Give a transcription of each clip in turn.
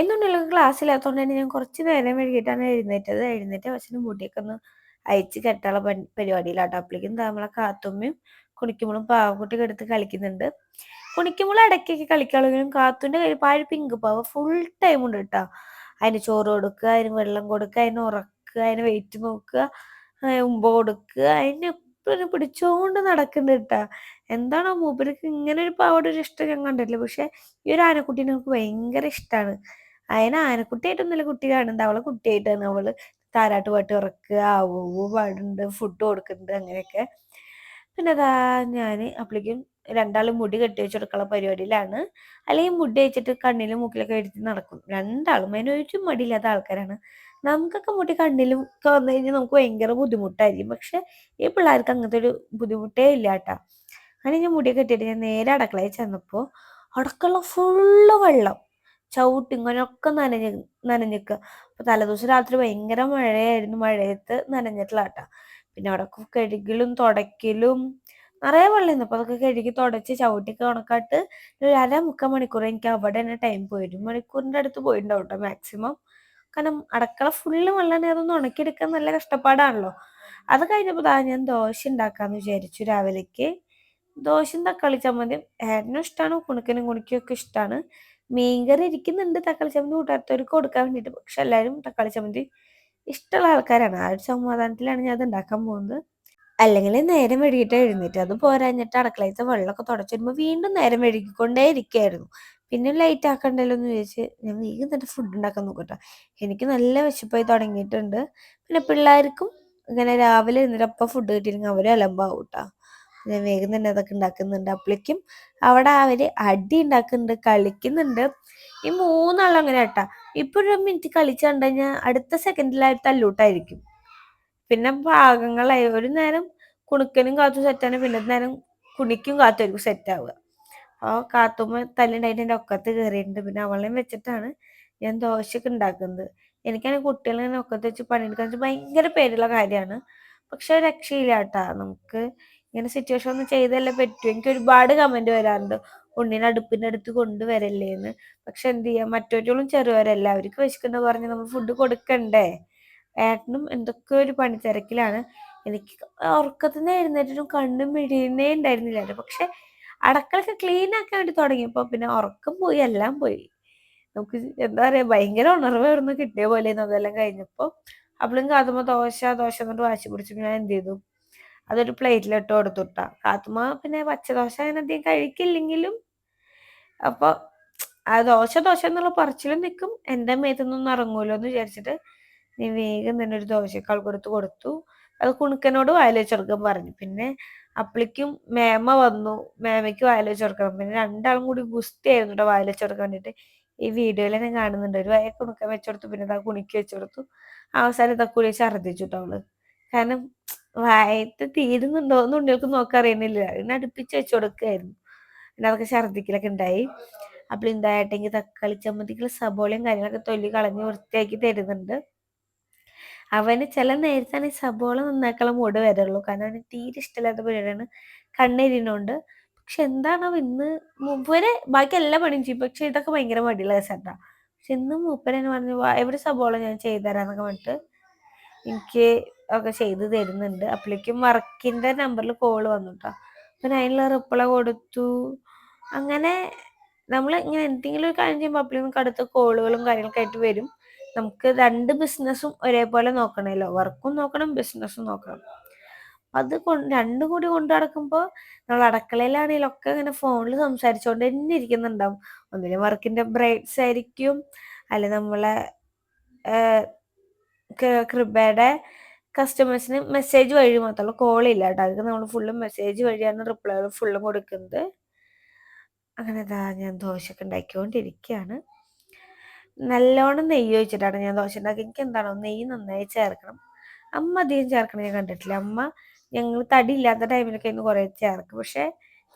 എന്നുണ്ടെങ്കിൽ ക്ലാസ്സില്ലാത്തതുകൊണ്ട് തന്നെ ഞാൻ കുറച്ച് നേരം വൈകിട്ടാണ് എഴുന്നേറ്റത്. എഴുന്നേറ്റ് പക്ഷേ മുടിയൊക്കെ ഒന്ന് അയച്ച് കെട്ടാനുള്ള പരി പരിപാടിയിലാട്ടോ. അപ്പോഴേക്കും നമ്മളെ കാത്തുമ്മയും കുണിക്കുമ്പോഴും പാവക്കുട്ടിയൊക്കെ എടുത്ത് കളിക്കുന്നുണ്ട്. കുണിക്കുമ്പോൾ ഇടയ്ക്കൊക്കെ കളിക്കാളെങ്കിലും കാത്തുന്റെ കയ്യിൽ പാഴ് പിങ്ക് പാവ ഫുൾ ടൈം ഉണ്ട് കേട്ടോ അതിന് ചോറ് കൊടുക്കുക അതിന് വെള്ളം കൊടുക്കുക അതിന് ഉറക്കുക അതിന് വെയിറ്റ് നോക്കുക ഉമ്പ കൊടുക്കുക അതിന് എപ്പോഴും പിടിച്ചോണ്ട് നടക്കുന്നുണ്ട് കേട്ടാ എന്താണോ മൂപ്പർക്ക് ഇങ്ങനെ ഒരു പാവയുടെ ഒരു ഇഷ്ടം ഞാൻ കണ്ടിട്ടില്ല. പക്ഷെ ഈ ഒരു ആനക്കുട്ടീനെ നമുക്ക് ഭയങ്കര ഇഷ്ടമാണ് അതിന് ആനക്കുട്ടിയായിട്ടൊന്നുമില്ല. കുട്ടി കാണുന്നത് അവളെ കുട്ടിയായിട്ടാണ് അവൾ താരാട്ട് പാട്ട് ഇറക്കുക ആവൂ പാടുണ്ട് ഫുഡ് കൊടുക്കുന്നുണ്ട് അങ്ങനെയൊക്കെ. പിന്നെ അതാ ഞാൻ അപ്പോഴേക്കും രണ്ടാളും മുടി കെട്ടി വെച്ച് കൊടുക്കാനുള്ള പരിപാടിയിലാണ്. അല്ലെങ്കിൽ മുടി വെച്ചിട്ട് കണ്ണിലും മൂക്കിലൊക്കെ എടുത്ത് നടക്കും. രണ്ടാളും അതിന് ഒരു മടിയില്ലാത്ത ആൾക്കാരാണ്. നമുക്കൊക്കെ മുടി കണ്ണിലും ഒക്കെ വന്നു കഴിഞ്ഞാൽ നമുക്ക് ഭയങ്കര ബുദ്ധിമുട്ടായിരിക്കും. പക്ഷെ ഈ പിള്ളേർക്ക് അങ്ങനത്തെ ഒരു ബുദ്ധിമുട്ടേ ഇല്ല കേട്ടാ. അങ്ങനെ ഞാൻ മുടി കെട്ടിയിട്ട് ഞാൻ നേരെ അടക്കളയിൽ ചെന്നപ്പോൾ അടക്കള ഫുള്ള് വെള്ളം. ചവിട്ടി ഇങ്ങനെയൊക്കെ നനഞ്ഞ് നനഞ്ഞിക്കുക അപ്പൊ തലേദിവസം രാത്രി ഭയങ്കര മഴയായിരുന്നു. മഴയത്ത് നനഞ്ഞിട്ടുള്ള കേട്ടാ പിന്നെ അവിടെ കഴുകലും തുടക്കിലും നിറയെ വെള്ളമായിരുന്നു അപ്പൊ അതൊക്കെ കഴുകി തുടച്ച് ചവിട്ടിക്ക് കണക്കാട്ട് ഒരു അര മുക്കാൽ മണിക്കൂർ എനിക്ക് അവിടെ തന്നെ ടൈം പോയി. ഒരു മണിക്കൂറിന്റെ അടുത്ത് പോയിട്ടുണ്ടാവും കേട്ടോ മാക്സിമം കാരണം അടക്കള ഫുള്ള് വെള്ളം അതൊന്നും ഉണക്കിയെടുക്കാൻ നല്ല കഷ്ടപ്പാടാണല്ലോ. അത് കഴിഞ്ഞപ്പോൾ ദാ ഞാൻ ദോശ ഉണ്ടാക്കാന്ന് വിചാരിച്ചു രാവിലേക്ക്. ദോശയും തക്കാളി ചമ്മന്തിയും ഏട്ടനും ഇഷ്ടമാണ് കുണുക്കനും കുണിക്കും ഒക്കെ ഇഷ്ടമാണ് മീൻകറി ഇരിക്കുന്നുണ്ട് തക്കാളി ചമ്മന്തി കൂട്ടാത്തവർക്ക് കൊടുക്കാൻ വേണ്ടിയിട്ട്. പക്ഷെ എല്ലാവരും തക്കാളി ചമ്മന്തി ഇഷ്ടമുള്ള ആൾക്കാരാണ്. ആ ഒരു സമാധാനത്തിലാണ് ഞാൻ അത് ഉണ്ടാക്കാൻ പോകുന്നത്. അല്ലെങ്കിൽ നേരം വൈകിട്ട് എഴുന്നേറ്റ്. അത് പോരാഞ്ഞിട്ട് അടുക്കളയത്തെ വെള്ളമൊക്കെ തുടച്ചു വരുമ്പോൾ വീണ്ടും നേരം വഴുകിക്കൊണ്ടേ ഇരിക്കുകയായിരുന്നു പിന്നെ ലൈറ്റ് ആക്കണ്ടല്ലോ എന്ന് ചോദിച്ച് ഞാൻ വേഗം തന്നെ ഫുഡ് ഉണ്ടാക്കാൻ നോക്കട്ടെ. എനിക്ക് നല്ല വിശപ്പായി തുടങ്ങിയിട്ടുണ്ട്. പിന്നെ പിള്ളേർക്കും ഇങ്ങനെ രാവിലെ എന്നിട്ട് അപ്പം ഫുഡ് കിട്ടിയില്ലെങ്കിൽ അവരും അലമ്പാവും കേട്ടോ ഞാൻ വേഗം തന്നെ അതൊക്കെ ഉണ്ടാക്കുന്നുണ്ട്. അപ്പോഴേക്കും അവിടെ അവർ അടി ഉണ്ടാക്കുന്നുണ്ട് കളിക്കുന്നുണ്ട്. ഈ മൂന്നാളും അങ്ങനെ കേട്ടാ. ഇപ്പൊ ഒരു മിനിറ്റ് കളിച്ചു കഴിഞ്ഞാൽ അടുത്ത സെക്കൻഡിലായിട്ട് അല്ലൂട്ടായിരിക്കും പിന്നെ ഭാഗങ്ങളായി. ഒരു നേരം കുണുക്കനും കാത്തും സെറ്റാണ് പിന്നെ നേരം കുണിക്കും കാത്തുമായിരിക്കും സെറ്റ് ആവുക. അപ്പോൾ കാത്തുമ്മ തല്ലുണ്ടായിട്ട് എന്റെ ഒക്കത്ത് കയറിയിട്ടുണ്ട് പിന്നെ അവളെയും വെച്ചിട്ടാണ് ഞാൻ ദോശയൊക്കെ ഉണ്ടാക്കുന്നത്. എനിക്കാണെങ്കിൽ കുട്ടികളെ ഒക്കത്ത് വെച്ച് പണിയെടുക്കാൻ ഭയങ്കര പേരുള്ള കാര്യമാണ്. പക്ഷെ രക്ഷയില്ല കേട്ടാ. നമുക്ക് ഇങ്ങനെ സിറ്റുവേഷൻ ഒന്നും ചെയ്തല്ലേ പറ്റൂ. എനിക്ക് ഒരുപാട് കമന്റ് വരാറുണ്ട്. ഉണ്ണിനെ അടുപ്പിന്റെ അടുത്ത് കൊണ്ടുവരല്ലേ എന്ന് പക്ഷെ എന്ത് ചെയ്യാം? മറ്റൊരും ചെറുവരല്ല അവർക്ക് വിശക്കുന്ന പറഞ്ഞ് നമ്മൾ ഫുഡ് കൊടുക്കണ്ടേ? ഏട്ടനും എന്തൊക്കെ ഒരു പണി തിരക്കിലാണ് എനിക്ക് ഉറക്കത്തിൽ നിന്ന് എഴുന്നേറ്റിട്ടും കണ്ണും മിഴിയുന്നേ ഉണ്ടായിരുന്നില്ല. പക്ഷെ അടക്കളൊക്കെ ക്ലീൻ ആക്കാൻ വേണ്ടി തുടങ്ങിയപ്പോൾ പിന്നെ ഉറക്കം പോയി എല്ലാം പോയി. നമുക്ക് എന്താ പറയാ? ഭയങ്കര ഉണർവ് ഇവിടുന്ന് കിട്ടിയ പോലെ അതെല്ലാം കഴിഞ്ഞപ്പോൾ അവളും കാതുമ്പോ ദോശ ദോശ എന്നിട്ട് വാശി പിടിച്ചിട്ട് ഞാൻ എന്ത് ചെയ്തു? അതൊരു പ്ലേറ്റിലിട്ട് കൊടുത്തുട്ടാ. കാത്തുമ്മ പിന്നെ പച്ചദോശ അങ്ങനെ അധികം കഴിക്കില്ലെങ്കിലും അപ്പോൾ ആ ദോശ ദോശ എന്നുള്ള പറച്ചിലും നിൽക്കും എന്റെ മേത്തൊന്നും ഇറങ്ങൂലോ എന്ന് വിചാരിച്ചിട്ട് നീ വേഗം തന്നെ ഒരു ദോശക്കാൾ കൊടുത്ത് കൊടുത്തു. അത് കുണുക്കനോട് വായിലെച്ചെടുക്കാൻ പറഞ്ഞു. പിന്നെ അപ്പളിക്കും മേമ വന്നു. മേമയ്ക്ക് വായിലെച്ചെടുക്കണം പിന്നെ രണ്ടാളും കൂടി ഗുസ്തി ആയിരുന്നു കേട്ടോ വായിലെച്ചെടുക്കാൻ വേണ്ടിയിട്ട് ഈ വീഡിയോയിൽ ഞാൻ കാണുന്നുണ്ട്. ഒരു വയ കുണുക്കൻ വെച്ചെടുത്തു പിന്നെ ഇതാ കുണിക്ക് വെച്ചെടുത്തു അവസാനം തക്കുടി ഛർദ്ദിച്ചു കേട്ടോ അവൾ. കാരണം വായത്ത് തീരുന്നുണ്ടോ എന്ന് ഉണ്ണികൾക്ക് നോക്കാൻ അറിയുന്നില്ല. പിന്നെ അടുപ്പിച്ച് വെച്ചു കൊടുക്കുകയായിരുന്നു പിന്നെ അതൊക്കെ ഛർദ്ദിക്കലൊക്കെ ഉണ്ടായി. അപ്പോൾ എന്തായിട്ടെങ്കിൽ തക്കാളി ചമ്മന്തിക്കുള്ള സബോളയും കാര്യങ്ങളൊക്കെ തൊല്ലി കളഞ്ഞ് വൃത്തിയാക്കി തരുന്നുണ്ട്. അവന് ചില നേരത്താണ് ഈ സബോള നന്നാക്കാനുള്ള മൂട് വരുള്ളൂ കാരണം അവന് തീരെ ഇഷ്ടമില്ലാത്ത പരിപാടിയാണ്. കണ്ണെരിയുന്നുണ്ട്. പക്ഷെ എന്താണ് ഇന്ന് മൂപ്പരെ ബാക്കി എല്ലാ പണിയും ചെയ്യും. പക്ഷെ ഇതൊക്കെ ഭയങ്കര മടിയുള്ള കേസാട്ടാ. പക്ഷെ ഇന്ന് മൂപ്പര് പറഞ്ഞു എവിടെ സബോള ഞാൻ ചെയ്തു തരാന്നൊക്കെ പറഞ്ഞിട്ട് എനിക്ക് ഒക്കെ ചെയ്ത് തരുന്നുണ്ട്. അപ്പോഴേക്കും വർക്കിന്റെ നമ്പറിൽ കോൾ വന്നു കേട്ടോ അപ്പം അതിനുള്ള റിപ്ലൈ കൊടുത്തു. അങ്ങനെ നമ്മൾ ഇങ്ങനെ എന്തെങ്കിലും ഒരു കാര്യം ചെയ്യുമ്പോൾ അപ്പോഴേക്കും അടുത്ത കോളുകളും കാര്യങ്ങളൊക്കെ ആയിട്ട് വരും. നമുക്ക് രണ്ട് ബിസിനസ്സും ഒരേപോലെ നോക്കണമല്ലോ വർക്കും നോക്കണം ബിസിനസ്സും നോക്കണം. അത് രണ്ടും കൂടി കൊണ്ടു നടക്കുമ്പോൾ നമ്മൾ അടുക്കളയിലാണെങ്കിലും ഒക്കെ ഇങ്ങനെ ഫോണിൽ സംസാരിച്ചുകൊണ്ട് തന്നെ ഇരിക്കുന്നുണ്ടാവും. ഒന്നിനും വർക്കിന്റെ ബ്രൈറ്റ്സ് ആയിരിക്കും. അല്ലെ നമ്മളെ കൃപയുടെ കസ്റ്റമേഴ്സിന് മെസ്സേജ് വഴി മാത്രമല്ല കോൾ ഇല്ല കേട്ടോ. അതൊക്കെ നമ്മൾ ഫുള്ളും മെസ്സേജ് വഴിയാണ് റിപ്ലൈകൾ ഫുള്ളും കൊടുക്കുന്നത്. അങ്ങനെ ഇതാ ഞാൻ ദോശയൊക്കെ ഉണ്ടാക്കിക്കൊണ്ടിരിക്കുകയാണ് നല്ലോണം നെയ്യ് ഒഴിച്ചിട്ടാണ് ഞാൻ ദോശ ഉണ്ടാക്കി എനിക്ക് എന്താണോ നെയ്യ് നന്നായി ചേർക്കണം. അമ്മ അധികം ചേർക്കണം ഞാൻ കണ്ടിട്ടില്ല. അമ്മ ഞങ്ങൾ തടി ഇല്ലാത്ത ടൈമിലൊക്കെ ഇന്ന് കുറേ ചേർക്കും. പക്ഷെ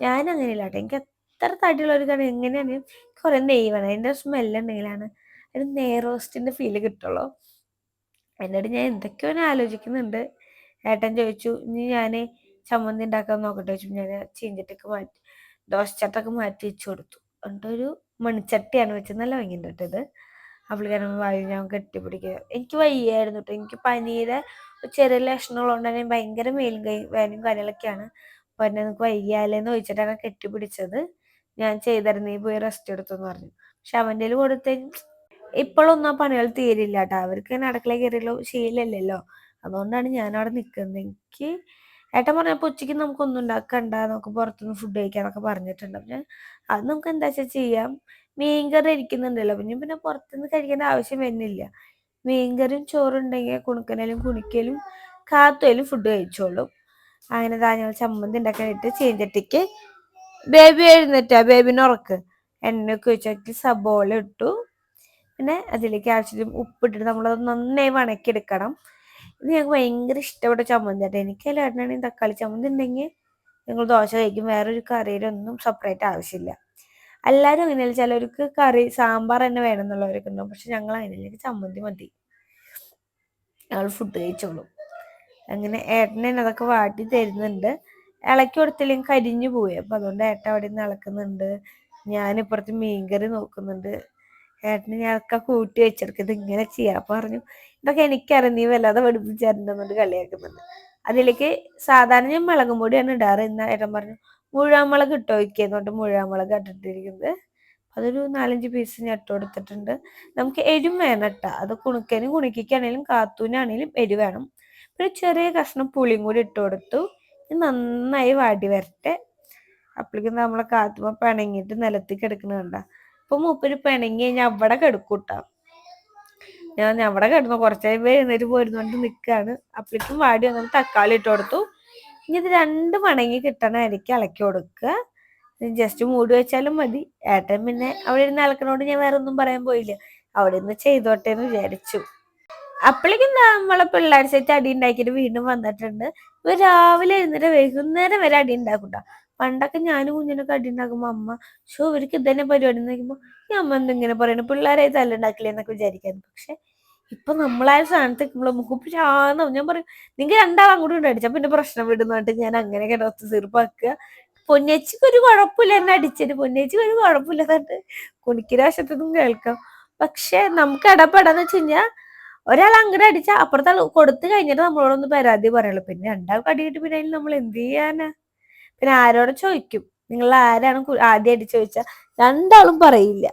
ഞാൻ അങ്ങനെ ഇല്ല കേട്ടോ. എനിക്ക് എത്ര തടിയുള്ളവർക്കാണ് എങ്ങനെയാണ് കുറേ നെയ്യ് വേണം. അതിന്റെ സ്മെല്ലുണ്ടെങ്കിലാണ് ഒരു നെയ്റോസ്റ്റിന്റെ ഫീൽ കിട്ടുള്ളൂ. എന്നോട് ഞാൻ എന്തൊക്കെയോ ആലോചിക്കുന്നുണ്ട്. ഏട്ടൻ ചോദിച്ചു ഇനി ഞാൻ ചമ്മന്തി ഉണ്ടാക്കാൻ നോക്കട്ടെ? ചോദിച്ചു. ഞാൻ ചീഞ്ചട്ടൊക്കെ മാറ്റി ദോശച്ചട്ടൊക്കെ മാറ്റി വെച്ച് കൊടുത്തു. എന്നിട്ടൊരു മൺചട്ടിയാണ് വെച്ചത് നല്ല ഭംഗിയുണ്ട് ഇത് അപ്പളിക്കാനും വായു ഞാൻ കെട്ടിപ്പിടിക്കുക. എനിക്ക് വയ്യായിരുന്നു കേട്ടോ എനിക്ക് പനിയുടെ ചെറിയ ലക്ഷണമുള്ളതുകൊണ്ട് തന്നെ ഭയങ്കര മേലും കൈ വേനും കാര്യങ്ങളൊക്കെയാണ്. അപ്പോൾ എന്നെ നിനക്ക് വയ്യാലേന്ന് ചോദിച്ചിട്ടാണ് കെട്ടിപ്പിടിച്ചത്. ഞാൻ ചെയ്തിരുന്നേ നീ പോയി റെസ്റ്റ് എടുത്തു എന്ന് പറഞ്ഞു. പക്ഷെ അവന്റെ കൊടുത്ത് ഇപ്പോഴൊന്നും ആ പണികൾ തീരില്ല കേട്ടോ അവർക്ക് തന്നെ അടുക്കള ശീലമല്ലല്ലോ അതുകൊണ്ടാണ് ഞാൻ അവിടെ നിൽക്കുന്നത് എനിക്ക് ഏട്ടൻ പറഞ്ഞപ്പോൾ ഉച്ചയ്ക്ക് നമുക്കൊന്നും ഉണ്ടാക്കണ്ട. നമുക്ക് പുറത്തുനിന്ന് ഫുഡ് കഴിക്കാന്നൊക്കെ പറഞ്ഞിട്ടുണ്ട്. പിന്നെ അത് നമുക്ക് എന്താ വെച്ചാൽ ചെയ്യാം. മീൻകറി ഇരിക്കുന്നുണ്ടല്ലോ പിന്നെ പിന്നെ പുറത്തുനിന്ന് കഴിക്കേണ്ട ആവശ്യം വരുന്നില്ല. മീൻകറിയും ചോറുണ്ടെങ്കിൽ കുണുക്കനലും കുണിക്കലും കാത്തലും ഫുഡ് കഴിച്ചോളും. അങ്ങനെ ധാന്യങ്ങൾ ചമ്മന്തി ഉണ്ടാക്കാനായിട്ട് ചീഞ്ചട്ടിക്ക് ബേബി എഴുന്നേറ്റാ. ബേബിനെ ഉറക്ക്. എണ്ണയൊക്കെ സബോള ഇട്ടു. പിന്നെ അതിലേക്ക് ആവശ്യത്തിന് ഉപ്പിട്ടിട്ട് നമ്മളത് നന്നായി വണക്കിയെടുക്കണം. ഇത് ഞങ്ങൾക്ക് ഭയങ്കര ഇഷ്ടപ്പെട്ട ചമ്മന്തി കേട്ടോ എനിക്ക് എല്ലാവരുടെയാണെങ്കിൽ തക്കാളി ചമ്മന്തി ഉണ്ടെങ്കിൽ ഞങ്ങൾ ദോശ കഴിക്കും. വേറൊരു കറിയിലൊന്നും സെപ്പറേറ്റ് ആവശ്യമില്ല. എല്ലാവരും അങ്ങനെയല്ല ചിലർക്ക് കറി സാമ്പാർ തന്നെ വേണം എന്നുള്ളവരൊക്കെ ഉണ്ടാവും. പക്ഷെ ഞങ്ങൾ അതിലേക്ക് ചമ്മന്തി മതി. ഞങ്ങൾ ഫുഡ് കഴിച്ചോളും. അങ്ങനെ ഏട്ടനെ അതൊക്കെ വാട്ടി തരുന്നുണ്ട്. ഇളക്കി കൊടുത്തില്ലെങ്കിൽ കരിഞ്ഞു പോയി. അപ്പം അതുകൊണ്ട് ഏട്ടൻ അവിടെ നിന്ന് ഇളക്കുന്നുണ്ട്. ഞാനിപ്പുറത്ത് മീൻകറി നോക്കുന്നുണ്ട്. ഏട്ടന് ഞാനൊക്കെ കൂട്ടി വെച്ചെടുക്കും ഇത് ഇങ്ങനെ ചെയ്യാ. പറഞ്ഞു ഇതൊക്കെ എനിക്കറിയാം. നീ വല്ലാതെ പഠിപ്പിച്ചായിരുന്നുകൊണ്ട് കളിയാക്കുന്നുണ്ട്. അതിലേക്ക് സാധാരണ ഞാൻ മുളകും പൊടിയാണ് ഇടാറ്. ഇന്ന് ഏട്ടൻ പറഞ്ഞു മുഴുവൻ മുളക് ഇട്ടോ വയ്ക്കുന്നുണ്ട് മുഴുവൻ മുളക് ഇട്ടിട്ടിരിക്കുന്നത് അതൊരു നാലഞ്ച് പീസ് ഞാൻ ഇട്ട് കൊടുത്തിട്ടുണ്ട്. നമുക്ക് എരിവ് വേണം കേട്ടോ. അത് കുണുക്കനും കുണുക്കിക്കാണേലും കാത്തൂനാണേലും എരിവ് വേണം. പിന്നെ ചെറിയ കഷ്ണം പുളിയും കൂടി ഇട്ട് കൊടുത്തു. നന്നായി വാടി വരട്ടെ. അപ്പോഴേക്കും നമ്മളെ കാത്തുമ്പോ പിണങ്ങിയിട്ട് നിലത്തേക്ക് എടുക്കണ കണ്ട. ഇപ്പൊ മൂപ്പര് പിണങ്ങി കഴിഞ്ഞാൽ അവിടെ കിടക്കൂട്ടാ. ഞാൻ അവിടെ കിടന്നു. കുറച്ചായി എഴുന്നേറ്റ് പോരുന്നോണ്ട് നിക്കാണ്. അപ്പോഴേക്കും വാടി വന്നു തക്കാളി ഇട്ട് കൊടുത്തു. ഇനി ഇത് രണ്ട് മണങ്ങി ഇടയ്ക്ക് ഇളക്കി കൊടുക്കുക. ജസ്റ്റ് മൂടി വെച്ചാലും മതി. ഏട്ടൻ പിന്നെ അവിടെ ഇരുന്ന് അലക്കണോട് ഞാൻ വേറെ ഒന്നും പറയാൻ പോയില്ല. അവിടെ നിന്ന് ചെയ്തോട്ടെ എന്ന് വിചാരിച്ചു. അപ്പോഴേക്കും നമ്മളെ പിള്ളേർ സെറ്റ് അടി ഉണ്ടാക്കിയിട്ട് വീണ്ടും വന്നിട്ടുണ്ട്. രാവിലെ എഴുന്നേറ്റ് വൈകുന്നേരം വരെ അടി ഉണ്ടാക്കൂട്ട. പണ്ടൊക്കെ ഞാനും കുഞ്ഞിനൊക്കെ അടി ഉണ്ടാക്കുമ്പോ അമ്മ ഷോ ഇവർക്ക് ഇതന്നെ പരിപാടി നോക്കുമ്പോ ഈ അമ്മ എന്തിങ്ങനെ പറയണു? പിള്ളേരെ തല്ലുണ്ടാക്കില്ലേ എന്നൊക്കെ വിചാരിക്കാൻ പക്ഷെ ഇപ്പൊ നമ്മളായ സ്ഥാനത്ത് നമ്മളെ ശാന്തം. ഞാൻ പറയും നിങ്ങൾ രണ്ടാൾ അങ്ങോട്ടും കൊണ്ട് അടിച്ചാ പിന്നെ പ്രശ്നം വിടുന്നോട്ട് ഞാൻ അങ്ങനെ കിടത്ത് തീർപ്പാക്കുക പൊന്നേച്ചിക്ക് ഒരു കുഴപ്പമില്ല എന്നെ അടിച്ചിട്ട് പൊന്നേച്ചിക്ക് ഒരു കുഴപ്പമില്ല എന്നിട്ട് കുണിക്കിന്റെ വശത്തൊന്നും കേൾക്കാം. പക്ഷെ നമുക്ക് ഇടപെടാന്ന് വെച്ച് കഴിഞ്ഞാൽ ഒരാൾ അങ്ങനെ അടിച്ചാൽ അപ്പുറത്തെ കൊടുത്തു കഴിഞ്ഞിട്ട് നമ്മളോടൊന്ന് പരാതി പറയുള്ളൂ. പിന്നെ രണ്ടാൾക്ക് അടിയിട്ട് പിന്നെ അതിൽ നമ്മൾ എന്ത് ചെയ്യാനാ? പിന്നെ ആരോട് ചോദിക്കും? നിങ്ങൾ ആരാണ് ആദ്യമായിട്ട് ചോദിച്ചാൽ രണ്ടാളും പറയില്ല.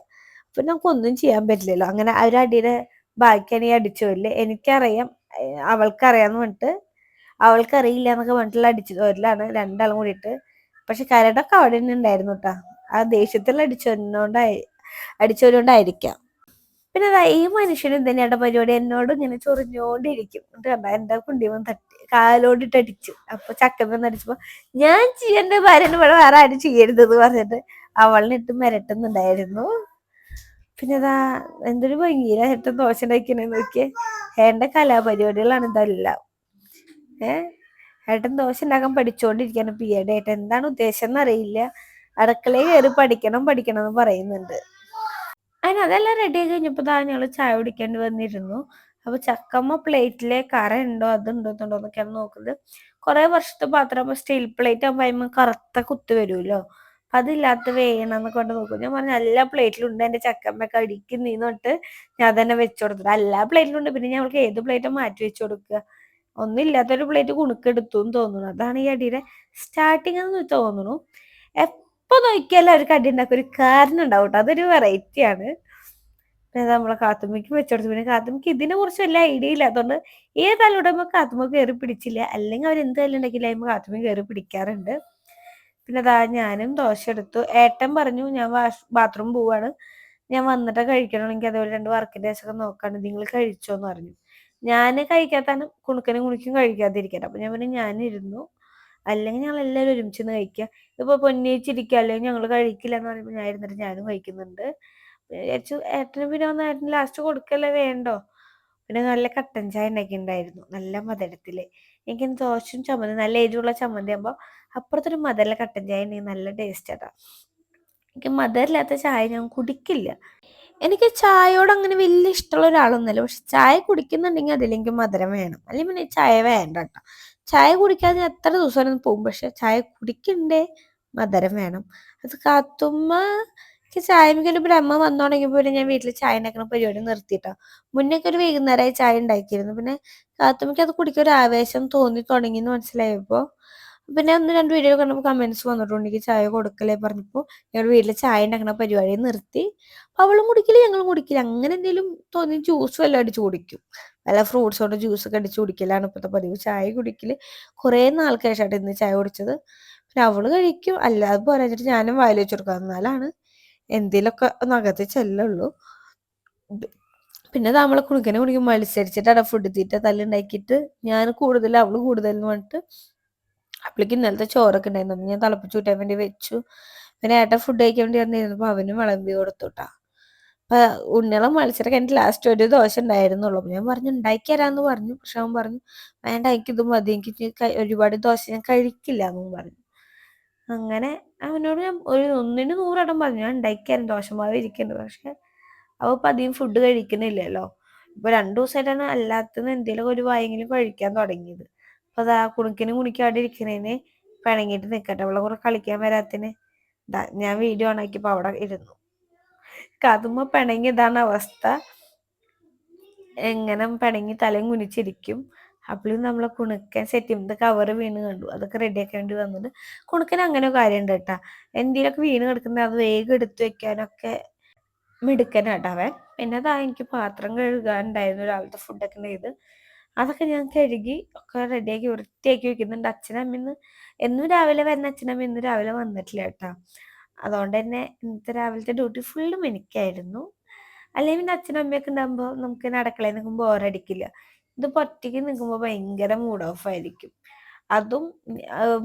അപ്പൊ നമുക്കൊന്നും ചെയ്യാൻ പറ്റില്ലല്ലോ. അങ്ങനെ ഒരു അവരടിയുടെ ബാക്കിയാണ് ഈ അടിച്ചു പോയില്ലേ എനിക്കറിയാം അവൾക്കറിയാന്ന് പറഞ്ഞിട്ട് അവൾക്കറിയില്ല എന്നൊക്കെ പറഞ്ഞിട്ടുള്ള അടിച്ചു പോരലാണ് രണ്ടാളും കൂടിയിട്ട്. പക്ഷെ കരടൊക്കെ അവിടെ തന്നെ ഉണ്ടായിരുന്നു കേട്ടാ ആ ദേഷ്യത്തിൽ അടിച്ചോരിനോണ്ടായി അടിച്ചോണ്ടായിരിക്കാം പിന്നെ അതാ ഈ മനുഷ്യനും തന്നെയാണ് പരിപാടി എന്നോട് ഇങ്ങനെ ചൊറിഞ്ഞോണ്ടിരിക്കും. കണ്ട എന്റെ കുണ്ടിമൻ തട്ടി കാലോടിട്ട് അടിച്ചു. അപ്പൊ ചക്കന്ന് അടിച്ചപ്പോ ഞാൻ ചെയ്യേണ്ട ഭാര്യന് ഇവിടെ വേറെ ആരും ചെയ്യരുതെന്ന് പറഞ്ഞിട്ട് അവളിനിട്ട് മിരട്ടുന്നുണ്ടായിരുന്നു. പിന്നെ അതാ എന്തൊരു ഭംഗിയില ഏറ്റവും ദോശ ഉണ്ടാക്കിനെ നോക്കിയേ. എന്റെ കലാപരിപാടികളാണ് ഇതെല്ലാം. ഏഹ് ഏട്ടൻ ദോശ ഉണ്ടാക്കാൻ പഠിച്ചുകൊണ്ടിരിക്കാണ് പിയുടെ ഏട്ടൻ എന്താണ് ഉദ്ദേശം എന്നറിയില്ല. അടുക്കളയിൽ കയറി പഠിക്കണം പഠിക്കണം എന്ന് പറയുന്നുണ്ട്. അതിന് അതെല്ലാം റെഡി ആയി കഴിഞ്ഞപ്പോൾ താ ഞങ്ങൾ ചായ കുടിക്കേണ്ടി വന്നിരുന്നു. അപ്പൊ ചക്കമ്മ പ്ലേറ്റിലെ കറ ഉണ്ടോ? അതുണ്ടോ എന്നുണ്ടോ എന്നൊക്കെയാണ് നോക്കുന്നത്. കൊറേ വർഷത്തെ പാത്രം സ്റ്റീൽ പ്ലേറ്റ് ആകുമ്പോൾ അതിന് കറുത്ത കുത്ത് വരുമല്ലോ. അതില്ലാത്ത വേണം എന്നൊക്കെ കൊണ്ട് നോക്കും. ഞാൻ പറഞ്ഞു എല്ലാ പ്ലേറ്റിലുണ്ട് എന്റെ ചക്കമ്മയൊക്കെ അടിക്കുന്നീന്ന് തൊട്ട് ഞാൻ തന്നെ വെച്ചു കൊടുത്തത് എല്ലാ പ്ലേറ്റിലും ഉണ്ട്. പിന്നെ ഞങ്ങൾക്ക് ഏത് പ്ലേറ്റും മാറ്റി വെച്ചു കൊടുക്കുക? ഒന്നും ഇല്ലാത്തൊരു പ്ലേറ്റ് കുണുക്കെടുത്തു എന്ന് തോന്നുന്നു. അതാണ് ഈ അടിയുടെ സ്റ്റാർട്ടിങ് എന്ന് തോന്നുന്നു. എപ്പോ നോക്കിയാലും അവർക്ക് അടി ഉണ്ടാക്കും ഒരു കാരണം ഉണ്ടാവും കേട്ടോ അതൊരു വെറൈറ്റിയാണ് പിന്നെ നമ്മളെ കാത്തുമ്മയ്ക്ക് വെച്ചെടുത്തു പിന്നെ കാത്തുമ്മയ്ക്ക് ഇതിനെ കുറിച്ച് വല്ല ഐഡിയ ഇല്ല. അതുകൊണ്ട് ഏത് തലമുടമ്പോ കാത്തുമ്മ കയറി പിടിച്ചില്ല. അല്ലെങ്കിൽ അവർ എന്ത് കല്ല് ഉണ്ടാക്കില്ല അതിന് കാത്തുമ്മ കയറി പിടിക്കാറുണ്ട്. പിന്നെ അതാ ഞാനും ദോശ എടുത്തു. ഏട്ടൻ പറഞ്ഞു ഞാൻ വാഷ് ബാത്റൂം പോവാണ്. ഞാൻ വന്നിട്ട് കഴിക്കണമെങ്കിൽ അതേപോലെ രണ്ട് വർക്കിന്റെ ദേശമൊക്കെ നോക്കാണ്. നിങ്ങൾ കഴിച്ചോന്ന് പറഞ്ഞു. ഞാൻ കഴിക്കാത്താനും കുണുക്കനും കുണിക്കും കഴിക്കാതിരിക്കട്ടെ. അപ്പൊ ഞാൻ പറഞ്ഞു ഞാനിരുന്നു. അല്ലെങ്കിൽ ഞങ്ങൾ എല്ലാവരും ഒരുമിച്ച് നിന്ന് കഴിക്കുക ഇപ്പൊ പൊന്നേച്ചിരിക്കുക അല്ലെങ്കിൽ ഞങ്ങൾ കഴിക്കില്ല എന്ന് പറയുമ്പോൾ ഞാൻ ഇരുന്നിട്ട് ഞാനും കഴിക്കുന്നുണ്ട്. വിചാരിച്ചു ഏട്ടന് പിന്നെ ഒന്ന് ഏട്ടന് ലാസ്റ്റ് കൊടുക്കല്ലേ വേണ്ടോ? പിന്നെ നല്ല കട്ടൻ ചായ ഉണ്ടാക്കി ഉണ്ടായിരുന്നു നല്ല മധുരത്തിൽ. എനിക്ക് ദോശയും ചമ്മന്തി നല്ല എരിവുള്ള ചമ്മന്തി ആകുമ്പോൾ അപ്പുറത്തൊരു മധുരമുള്ള കട്ടൻ ചായ ഉണ്ടെങ്കിൽ നല്ല ടേസ്റ്റ് അതാ എനിക്ക് മധുരമില്ലാത്ത ചായ ഞാൻ കുടിക്കില്ല. എനിക്ക് ചായയോട് അങ്ങനെ വലിയ ഇഷ്ടമുള്ള ഒരാളൊന്നുമല്ല. പക്ഷെ ചായ കുടിക്കുന്നുണ്ടെങ്കിൽ അതിലെങ്കിൽ മധുരം വേണം. അല്ലെങ്കിൽ പിന്നെ ചായ വേണ്ട കേട്ടോ ചായ കുടിക്കാതെ എത്ര ദിവസം പോകും? പക്ഷെ ചായ കുടിക്കണ്ടേ? മധുരം വേണം. അത് കാത്തുമ്മ എനിക്ക് ചായക്ക് ഒരു അമ്മ വന്നു തുടങ്ങിയപ്പോൾ ഞാൻ വീട്ടിൽ ചായ ഉണ്ടാക്കുന്ന പരിപാടി നിർത്തിയിട്ടോ. മുന്നേക്കെ ഒരു വൈകുന്നേരമായി ചായ ഉണ്ടാക്കിയിരുന്നു. പിന്നെ കാത്തുമ്മയ്ക്ക് അത് കുടിക്കാൻ ഒരു ആവേശം തോന്നി തുടങ്ങി എന്ന് മനസ്സിലായപ്പോൾ പിന്നെ ഒന്ന് രണ്ട് വീഡിയോ കണ്ടപ്പോൾ കമന്റ്സ് വന്നിട്ടുണ്ട്. എനിക്ക് ചായ കൊടുക്കലേ പറഞ്ഞപ്പോൾ ഞങ്ങൾ വീട്ടിൽ ചായ ഉണ്ടാക്കുന്ന പരിപാടി നിർത്തി. അവളും കുടിക്കില്ല ഞങ്ങളും കുടിക്കില്ല. അങ്ങനെ എന്തെങ്കിലും തോന്നി ജ്യൂസ് വല്ലതും അടിച്ച് കുടിക്കും. കൊണ്ട് ജ്യൂസ് ഒക്കെ അടിച്ച് കുടിക്കലാണ് ഇപ്പോഴത്തെ പതിവ്. ചായ കുടിക്കൽ കുറേ നാൾക്ക് ശേഷമായിട്ട് ഇന്ന് ചായ കുടിച്ചത്. പിന്നെ അവൾ കഴിക്കും. അല്ലാതെ പോരാ വെച്ചിട്ട് ഞാനും വായിൽ വെച്ച് കൊടുക്കാം. എന്നാലാണ് എന്തേലൊക്കെ നഗത്തി ചെല്ലുള്ളൂ. പിന്നെ നമ്മൾ കുടുക്കനെ കുടിക്കും മത്സരിച്ചിട്ടാണ് ഫുഡ് തീറ്റ തല്ലുണ്ടാക്കിയിട്ട് ഞാൻ കൂടുതൽ അവൾ കൂടുതൽ എന്ന് പറഞ്ഞിട്ട് അപ്പോഴേക്ക് ഇന്നലത്തെ ചോറൊക്കെ ഉണ്ടായിരുന്നു ഞാൻ തിളപ്പിച്ച് കൂട്ടാൻ വേണ്ടി വെച്ചു. പിന്നെ ഏട്ടൻ ഫുഡ് കഴിക്കാൻ വേണ്ടി വന്നിരുന്നപ്പോൾ അവനും വിളമ്പി കൊടുത്തുട്ടാ അപ്പൊ ഉണ്ണിളം മത്സരം കഴിഞ്ഞിട്ട് ലാസ്റ്റ് ഒരു ദോശ ഉണ്ടായിരുന്നുള്ളൂ. അപ്പൊ ഞാൻ പറഞ്ഞു ഉണ്ടാക്കി പറഞ്ഞു. പക്ഷെ അവൻ പറഞ്ഞു വേണ്ട എനിക്കിത് മതി. എനിക്ക് ഒരുപാട് ദോശ ഞാൻ കഴിക്കില്ല. എന്നും പറഞ്ഞു. അങ്ങനെ അവനോട് ഞാൻ ഒരു ഒന്നിന് നൂറടം പറഞ്ഞു. ഞാൻ ഉണ്ടാക്കിയാലും ദോശമാവ് ഇരിക്കുന്നുണ്ട്. പക്ഷെ അവ പതിയും ഫുഡ് കഴിക്കുന്നില്ലല്ലോ. ഇപ്പൊ രണ്ടു ദിവസമായിട്ടാണ് അല്ലാത്തത് എന്തെങ്കിലും ഒരു വായെങ്കിലും കഴിക്കാൻ തുടങ്ങിയത്. അപ്പൊ അതാ കുണുക്കിന് കുണിക്കാണ്ട് ഇരിക്കുന്നതിന് പിണങ്ങിയിട്ട് നിക്കട്ടെ. അവളെ കൂടെ കളിക്കാൻ വരാത്തിന് ഞാൻ വീഡിയോ ഓണാക്കിയപ്പോ അവിടെ ഇരുന്നു. കതുമ്പോ പിണങ്ങി ഇതാണ് അവസ്ഥ. എങ്ങനെ പിണങ്ങി തലയും കുനിച്ചിരിക്കും. അപ്പോഴും നമ്മളെ കുണുക്കൻ സെറ്റ് ചെയ്യുന്നത് കവർ വീണ് കണ്ടു. അതൊക്കെ റെഡിയാക്കേണ്ടി വന്നത്. കുണുക്കൻ അങ്ങനെ കാര്യം ഉണ്ട് കേട്ടാ. എന്തെങ്കിലുമൊക്കെ വീണ് കിടക്കുന്ന അത് വേഗം എടുത്തു വെക്കാനൊക്കെ മിടുക്കനാട്ടവൻ പിന്നെ അതാ എനിക്ക് പാത്രം കഴുകാനുണ്ടായിരുന്നു രാവിലത്തെ ഫുഡൊക്കെ ചെയ്ത് അതൊക്കെ ഞാൻ കഴുകി ഒക്കെ റെഡിയാക്കി വൃത്തിയാക്കി വെക്കുന്നുണ്ട്. അച്ഛനമ്മ ഇന്ന് എന്നും രാവിലെ വരുന്ന അച്ഛനമ്മ ഇന്ന് രാവിലെ വന്നിട്ടില്ല കേട്ടാ. അതുകൊണ്ട് തന്നെ ഇന്നത്തെ രാവിലത്തെ ഡ്യൂട്ടി ഫുള്ളും എനിക്കായിരുന്നു അല്ലെങ്കിൽ പിന്നെ അച്ഛനും അമ്മയൊക്കെ ഉണ്ടാകുമ്പോൾ നമുക്ക് അടുക്കളയിൽ നിൽക്കുമ്പോൾ ബോറടിക്കില്ല ഇത് ഒറ്റയ്ക്ക് നിൽക്കുമ്പോൾ ഭയങ്കര മൂഡ് ഓഫ് ആയിരിക്കും. അതും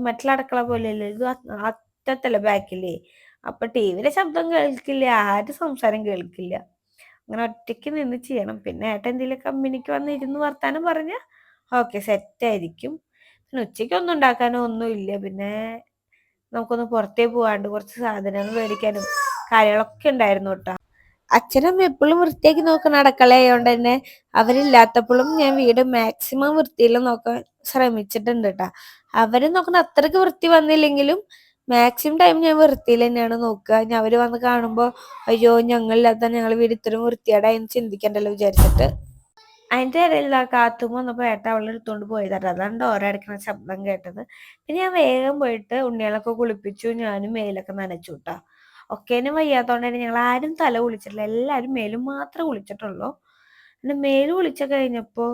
മറ്റുള്ള അടുക്കള പോലെയല്ല? ഇത് അറ്റത്തല്ല ബാക്കിലേ? അപ്പൊ ടി വിയിലെ ശബ്ദം കേൾക്കില്ല ആരും സംസാരം കേൾക്കില്ല. അങ്ങനെ ഒറ്റയ്ക്ക് നിന്ന് ചെയ്യണം. പിന്നെ ഏട്ടൻ എന്തെങ്കിലും കമ്പനിക്ക് വന്ന് ഇരുന്ന് വർത്താനം പറഞ്ഞ ഓക്കെ സെറ്റ് ആയിരിക്കും. പിന്നെ ഉച്ചയ്ക്ക് ഒന്നും ഉണ്ടാക്കാനോ ഒന്നും ഇല്ല. പിന്നെ നമുക്കൊന്ന് പുറത്തേ പോവാണ്ട് കുറച്ച് സാധനങ്ങൾ മേടിക്കാനും കാര്യങ്ങളൊക്കെ ഉണ്ടായിരുന്നു കേട്ടോ. അച്ഛനും എപ്പോഴും വൃത്തിയാക്കി നോക്കുന്ന അടക്കളയായോണ്ട് തന്നെ അവരില്ലാത്തപ്പോഴും ഞാൻ വീട് മാക്സിമം വൃത്തിയിൽ നോക്കാൻ ശ്രമിച്ചിട്ടുണ്ട് കേട്ടോ. അവർ നോക്കുന്ന അത്രയ്ക്ക് വൃത്തി വന്നില്ലെങ്കിലും മാക്സിമം ടൈം ഞാൻ വൃത്തിയിൽ തന്നെയാണ് നോക്കുക. ഞാൻ അവർ വന്ന് കാണുമ്പോൾ അയ്യോ ഞങ്ങളില്ലാത്ത ഞങ്ങൾ വീട് ഇത്രയും വൃത്തിയാടായെന്ന് ചിന്തിക്കണ്ടല്ലോ വിചാരിച്ചിട്ട്. അതിന്റെ ഇടയിൽ ആ കാത്തും വന്നപ്പോ ഏട്ട അവളെ എടുത്തോണ്ട് പോയതാട്ടോ. അതാണ് ഡോറ ശബ്ദം കേട്ടത്. പിന്നെ ഞാൻ വേഗം പോയിട്ട് ഉണ്ണികളൊക്കെ കുളിപ്പിച്ചു ഞാനും മേലൊക്കെ നനച്ചു കേട്ടാ ഒക്കേനും വയ്യാത്തോണ്ടാണ് ഞങ്ങൾ ആരും തല കുളിച്ചിട്ടില്ല. എല്ലാരും മേലും മാത്രമേ കുളിച്ചിട്ടുള്ളൂ. പിന്നെ മേൽ കുളിച്ച കഴിഞ്ഞപ്പോ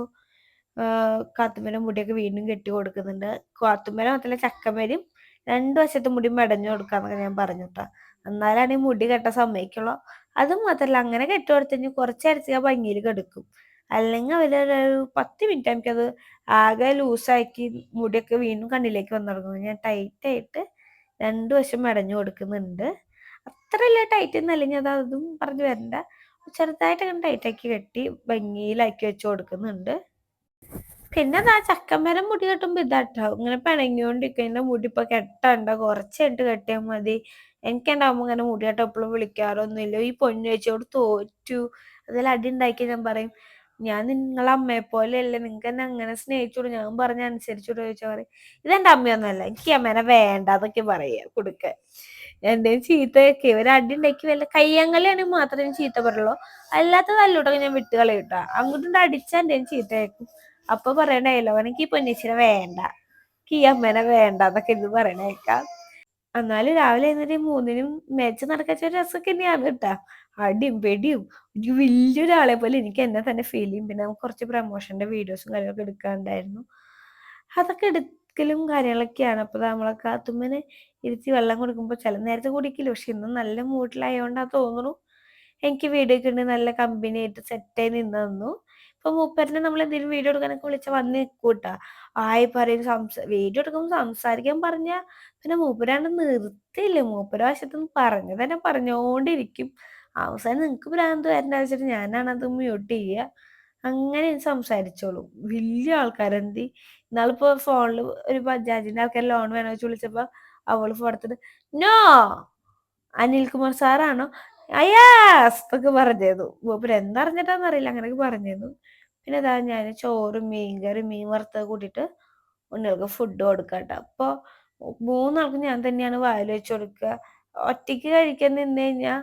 കാത്തുമ്മേലെ മുടിയൊക്കെ വീണ്ടും കെട്ടി കൊടുക്കുന്നുണ്ട്. കാത്തുമ്മേലെ മാത്രമല്ല ചക്കമേലും രണ്ടു വശത്ത് മുടി മെടഞ്ഞു കൊടുക്കാന്നൊക്കെ ഞാൻ പറഞ്ഞു കേട്ടോ എന്നാലാണ് ഈ മുടി കെട്ട സമ്മതിക്കുള്ളൂ. അത് മാത്രല്ല അങ്ങനെ കെട്ടി കൊടുത്തു കുറച്ച് അരച്ച് ഭംഗിയിൽ കെടുക്കും. അല്ലെങ്കിൽ അവരൊരു പത്ത് മിനിറ്റ് എനിക്കത് ആകെ ലൂസാക്കി മുടിയൊക്കെ വീണ്ടും കണ്ണിലേക്ക് വന്നു തുടങ്ങുന്നു ഞാൻ ടൈറ്റായിട്ട് രണ്ടു വശം മടഞ്ഞു കൊടുക്കുന്നുണ്ട്. അത്രയല്ല ടൈറ്റ് എന്നല്ല ഞാൻ അതും പറഞ്ഞു വരണ്ട. ചെറുതായിട്ട് അങ്ങനെ ടൈറ്റാക്കി കെട്ടി ഭംഗിയിലാക്കി വെച്ച് കൊടുക്കുന്നുണ്ട്. പിന്നെ ആ ചക്കമരം മുടി കെട്ടുമ്പോൾ ഇതാട്ടോ. ഇങ്ങനെ പിണങ്ങിക്കൊണ്ടിരിക്കുന്ന മുടി ഇപ്പൊ കെട്ടണ്ട? കുറച്ചായിട്ട് കെട്ടിയാൽ മതി. എനിക്കുണ്ടാവുമ്പോ ഇങ്ങനെ മുടി കെട്ടപ്പോഴും വിളിക്കാറൊന്നുമില്ല. ഈ പൊന്നു വെച്ചോട് തോറ്റു. അതിൽ അടി ഉണ്ടാക്കി ഞാൻ പറയും ഞാൻ നിങ്ങളെ അമ്മയെ പോലെയല്ലേ നിങ്ങൾക്ക് എന്നെ അങ്ങനെ സ്നേഹിച്ചോളൂ ഞാൻ പറഞ്ഞ അനുസരിച്ചോളൂ ചോദിച്ചാൽ പറയും. ഇതെന്റെ അമ്മയൊന്നുമല്ല എനിക്ക് അമ്മേനെ വേണ്ട അതൊക്കെ കൊടുക്ക. കൊടുക്കാൻ ചീത്ത ചീത്തയൊക്കെ ഇവർ അടി ഉണ്ടാക്കി വല്ല കയ്യങ്ങളിലാണെങ്കിൽ മാത്രമേ ചീത്ത പറയുള്ളൂ. അല്ലാത്ത തല്ലൂട്ടൊക്കെ ഞാൻ വിട്ട് കളയൂട്ടാ. അങ്ങോട്ടും അടിച്ചാൽ ചീത്ത ചീത്തയാക്കും അപ്പൊ പറയണല്ലോ എനിക്ക് ഈ പൊന്നിച്ചിനെ വേണ്ട. ഈ അമ്മേനെ വേണ്ട എന്നൊക്കെ ഇത് പറയണേക്കാം. എന്നാലും രാവിലെ എന്നിട്ട് മൂന്നിനും മേച്ച് നടക്കാച്ച ഒരു രസമൊക്കെ തന്നെയാണ് കേട്ടാ. അടിയും പെടിയും എനിക്ക് വലിയൊരാളെ പോലെ എനിക്ക് എന്നെ തന്നെ ഫീൽ ചെയ്യും. പിന്നെ നമുക്ക് കുറച്ച് പ്രൊമോഷന്റെ വീഡിയോസും കാര്യങ്ങളൊക്കെ എടുക്കാനുണ്ടായിരുന്നു. അതൊക്കെ എടുക്കലും കാര്യങ്ങളൊക്കെയാണ്. അപ്പൊ നമ്മളെ തുമ്മിന് ഇരുത്തി വെള്ളം കൊടുക്കുമ്പോൾ ചില നേരത്തെ കുടിക്കില്ല. പക്ഷെ ഇന്ന് നല്ല മൂഡിലായോണ്ടാ തോന്നുന്നു. എനിക്ക് വീഡിയോ ഒക്കെ ഉണ്ട്. നല്ല കമ്പനി ആയിട്ട് സെറ്റായി നിന്ന് തന്നു. ഇപ്പൊ മൂപ്പരനെ നമ്മൾ എന്തെങ്കിലും വീഡിയോ എടുക്കാനൊക്കെ വിളിച്ച വന്ന് നിൽക്കൂട്ടാ ആയി പറയും സംസാ വീഡിയോ എടുക്കുമ്പോൾ സംസാരിക്കാൻ പറഞ്ഞ പിന്നെ മൂപ്പരാണ്ട് നിർത്തിയില്ല? മൂപ്പര വശത്ത് പറഞ്ഞു തന്നെ പറഞ്ഞോണ്ടിരിക്കും. അവസാനം നിങ്ങക്ക് ഭ്രാന്ത് വരണ്ട വെച്ചിട്ട് അത് മ്യൂട്ട് ചെയ്യുക അങ്ങനെ സംസാരിച്ചോളൂ. വലിയ ആൾക്കാരെന്തി? ഇന്നാളിപ്പോ ഫോണിൽ ഒരു ബജാജിന്റെ ആൾക്കാർ ലോൺ വേണോ വെച്ച് വിളിച്ചപ്പോ അവൾ ഫോൺ നോ! അനിൽകുമാർ സാറാണോ അയാസ് എന്നൊക്കെ പറഞ്ഞിരുന്നു. മൂപ്പര് എന്തറിഞ്ഞിട്ടാന്ന് അറിയില്ല അങ്ങനെയൊക്കെ പറഞ്ഞിരുന്നു. പിന്നെ അതാ ഞാൻ ചോറും മീൻ കറി മീൻ വറുത്തത് കൂട്ടിയിട്ട് ഉണ്ണികൾക്ക് ഫുഡ് കൊടുക്കട്ടെ. അപ്പൊ മൂന്നാൾക്ക് ഞാൻ തന്നെയാണ് വായിൽ വെച്ച് കൊടുക്കുക. ഒറ്റയ്ക്ക് കഴിക്കാൻ നിന്ന് കഴിഞ്ഞാൽ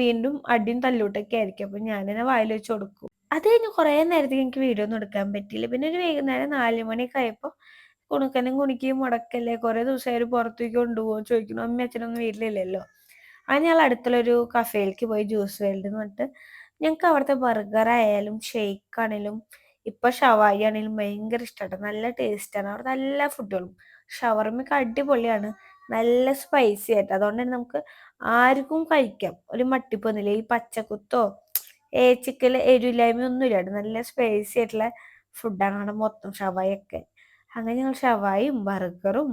വീണ്ടും അടിയും തല്ലൂട്ടൊക്കെ ആയിരിക്കും. അപ്പൊ ഞാൻ തന്നെ വായിൽ വെച്ച് കൊടുക്കും. അത് കഴിഞ്ഞ് കുറേ നേരത്തേക്ക് എനിക്ക് വീഡിയോ ഒന്നും എടുക്കാൻ പറ്റിയില്ല. പിന്നെ ഒരു വൈകുന്നേരം നാല് മണിയൊക്കെ ആയപ്പോൾ കുണുക്കനും കുണിക്കുകയും മുടക്കല്ലേ? കുറേ ദിവസമായി പുറത്തേക്ക് കൊണ്ടുപോകും. ചോദിക്കുന്നു അമ്മ അച്ഛനൊന്നും വീട്ടിലില്ലല്ലോ? അങ്ങനെ ഞങ്ങൾ അടുത്തുള്ളൊരു കഫേയിലേക്ക് പോയി ജ്യൂസ് വേൾഡ് എന്ന് പറഞ്ഞിട്ട് ഞങ്ങൾക്ക് അവിടുത്തെ ബർഗർ ആയാലും ഷെയ്ക്ക് ആണെങ്കിലും ഇപ്പൊ ഷവായി ആണെങ്കിലും ഭയങ്കര ഇഷ്ടമാണ് നല്ല ടേസ്റ്റാണ് അവിടെ നല്ല ഫുഡുകളും ഷവർമ്മയൊക്കെ അടിപൊളിയാണ്. നല്ല സ്പൈസി ആയിട്ട്. അതുകൊണ്ട് തന്നെ നമുക്ക് ആർക്കും കഴിക്കാം. ഒരു മട്ടിപ്പൊന്നുമില്ല ഈ പച്ചക്കുത്തോ ഏ ചിക്കൽ ഒന്നും ഇല്ല നല്ല സ്പൈസി ആയിട്ടുള്ള ഫുഡാണ് അവിടെ മൊത്തം ഷവായൊക്കെ അങ്ങനെ ഞങ്ങൾ ഷവായും ബർഗറും